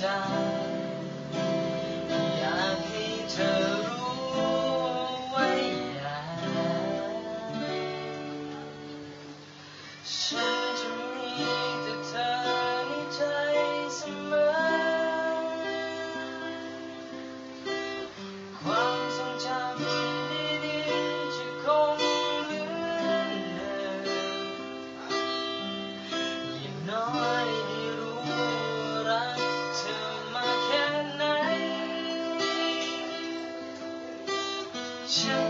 家。show.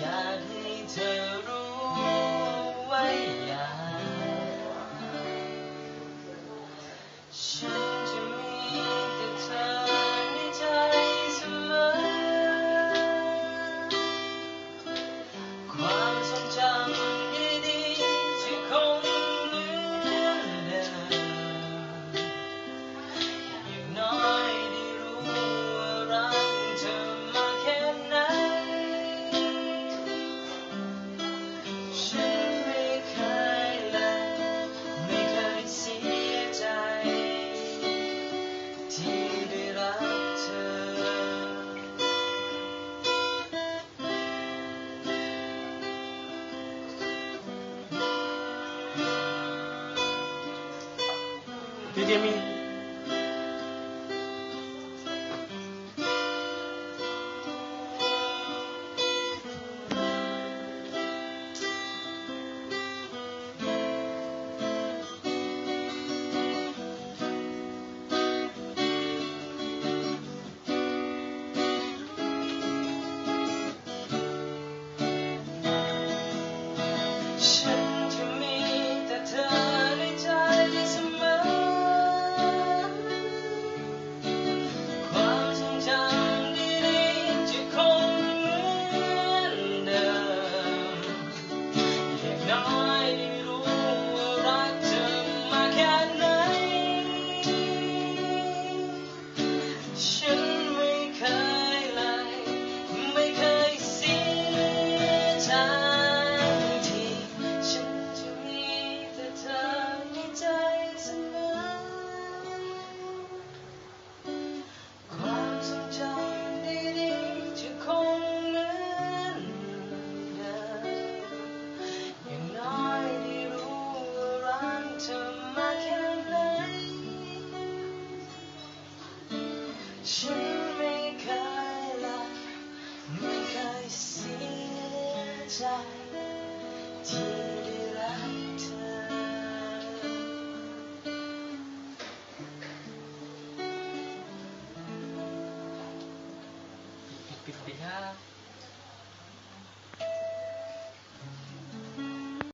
อยากให้เธอรู้ 뒤를 합쳐 비디미 shine. ฉันไม่เคยหลับไม่เคยเสียใจที่ได้รักเธอ ปิปิดครั